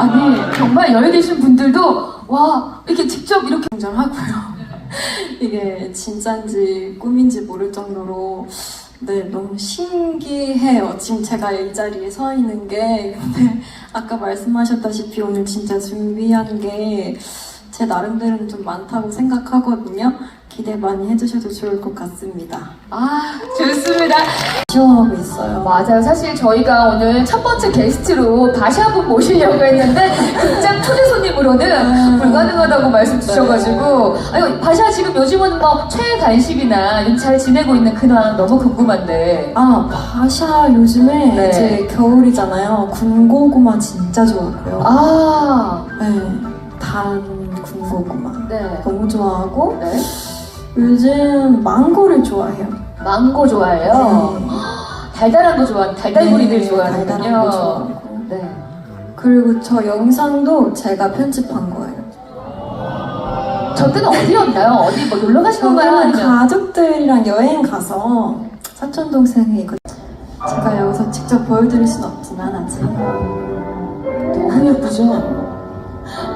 아니 정말 여기 계신 분들도 와 이렇게 직접 이렇게 굉장하고요. 이게 진짜인지 꿈인지 모를 정도로 네 너무 신기해요. 지금 제가 이 자리에 서 있는 게 근데 아까 말씀하셨다시피 오늘 진짜 준비한 게 제 나름대로는 좀 많다고 생각하거든요. 기대 많이 해주셔도 좋을 것 같습니다. 아 좋습니다. 아쉬워하고 있어요. 맞아요. 사실 저희가 오늘 첫 번째 게스트로 다시 한분 모시려고 했는데 극장 초대 손님으로는 불가능하다고 말씀 주셔가지고 아유 바샤 지금 요즘은 뭐 최애 간식이나 잘 지내고 있는 근황 너무 궁금한데 아 바샤 요즘에 네. 이제 겨울이잖아요. 군고구마 진짜 좋아하고요. 아 네, 단 군고구마 네. 너무 좋아하고 네. 요즘 망고를 좋아해요. 망고 좋아해요. 네. 달달한 거 좋아, 달달구리들 네. 달달한 거 좋아하고. 네. 그리고 저 영상도 제가 편집한 거예요. 저 때는 어디였나요? 어디 뭐 놀러 가신 건가요? 저는 아니면 가족들이랑 여행 가서 사촌 동생이 이거 제가 여기서 직접 보여드릴 순 없지만 아직 너무 예쁘죠?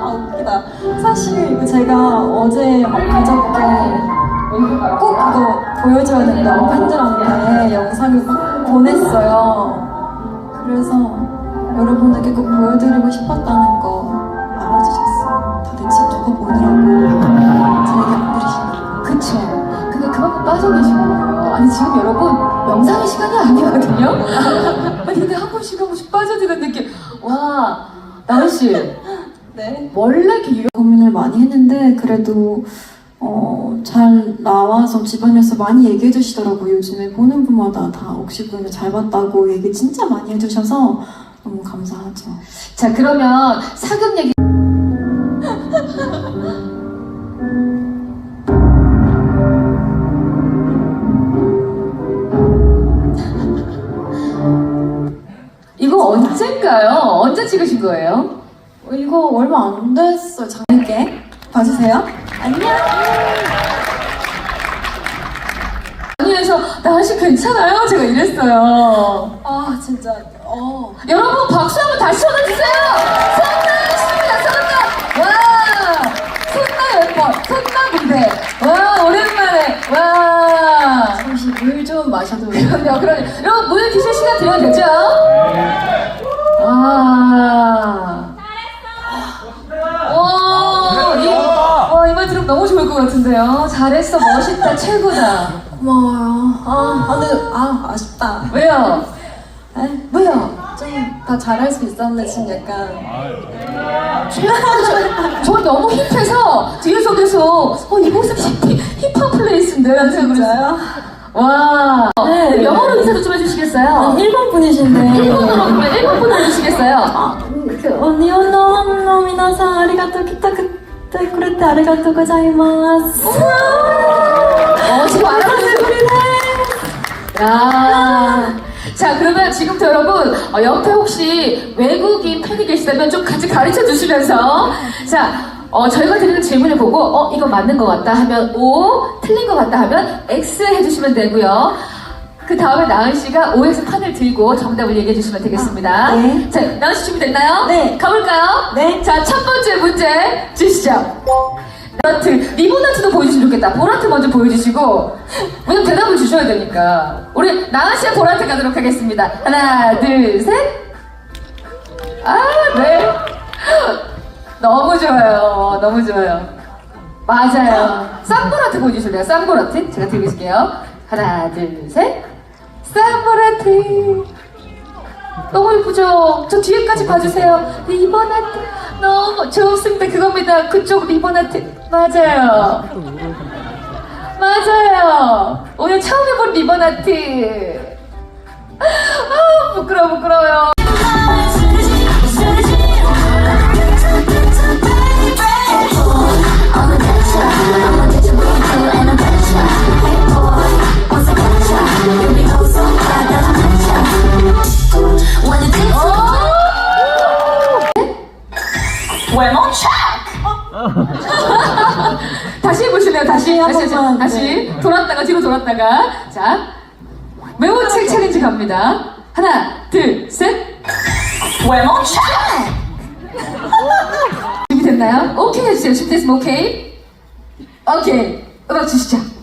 아 웃기다. 사실 이거 제가 어제 막 그저께 꼭 이거 보여줘야 된다고 팬들한테 영상을 막 보냈어요. 그래서 여러분들께 꼭 보여드리고 싶었다는 거 알아주셨어요. 다들 직접 거 보느라고 제게 안 들으시더라고요. 그쵸. 근데 그만큼 빠져 계시거든요. 아니, 지금 여러분, 명상의 시간이 아니거든요? 아니, 근데 한 번씩 한 번씩 빠져드는 느낌. 와, 나은씨, 네. 원래 이렇게 유명, 고민을 많이 했는데 그래도 어, 잘 나와서 집안에서 많이 얘기해 주시더라고요. 요즘에 보는 분마다 다 옥시 분을 잘 봤다고 얘기 진짜 많이 해주셔서 너무 감사하죠. 자, 그러면 사극 얘기. 이거 언젠가요? 언제 찍으신 거예요? 어, 이거 얼마 안 됐어요. 재밌게 봐주세요. 안녕. 아니에서 나은씨 괜찮아요? 제가 이랬어요. 아 진짜 어 여러분 박수 한번 다시 쳐주세요. 손나 있습니다. 손나. 와. 손나 예뻐. 손나 군대. 와 오랜만에. 와. 잠시 물 좀 마셔도 그럼요. 그럼 여러분 물 드실 시간 드려도 되죠? 아. 와, 이, 들으면 너무 좋을 것 같은데요. 잘했어, 멋있다, 최고다. 고마워요. 아 오늘 아 아쉽다. 왜요? 아, 왜요? 좀다 잘할 수 있었는데 지금 약간 저 너무 힙해서 뒤에서 계속 어 이곳은 힙, 힙합 플레이스인데 라는 생각을 했어요. 와. 네. 영어로 인사도 좀 해주시겠어요? 일본 분이신데. 일본어로 그러면 일본어로 해주시겠어요? 아, 그 언니 아리가토 알아봤어요, 야. 자, 그러면 지금부터 여러분, 어, 옆에 혹시 외국인 팬이 계시다면 좀 같이 가르쳐 주시면서, 자, 어, 저희가 드리는 질문을 보고, 어, 이거 맞는 것 같다 하면 O, 틀린 것 같다 하면 X 해주시면 되고요. 그 다음에 나은 씨가 O에서 판을 들고 정답을 얘기해 주시면 되겠습니다. 아, 네. 자, 나은 씨 준비됐나요? 네. 가볼까요? 네. 자, 첫 번째 문제 주시죠. 보라트, 리보나트도 보여주시면 좋겠다. 보라트 먼저 보여주시고, 왜냐면 대답을 주셔야 되니까. 우리 나은 씨의 보라트 가도록 하겠습니다. 하나, 둘, 셋. 아, 네. 너무 좋아요. 너무 좋아요. 맞아요. 쌍보라트 보여주실래요? 쌍보라트? 제가 드릴게요. 하나, 둘, 셋. 쌍보라트. 너무 예쁘죠? 저 뒤에까지 봐주세요. 리본 아트 너무 좋습니다. 그겁니다. 그쪽 리본 아트 맞아요. 맞아요. 오늘 처음 해본 리본 아트. 아 부끄러워 부끄러워요. 다시 해보실래요? 다시 한 다시 번만, 다시 네. 돌았다가 뒤로 돌았다가 자 매운책 챌린지 갑니다. 하나 둘 셋. 외모 책. 준비됐나요? 오케이 해주세요. 준비됐으면 오케이. 오케이. 음악 주시죠.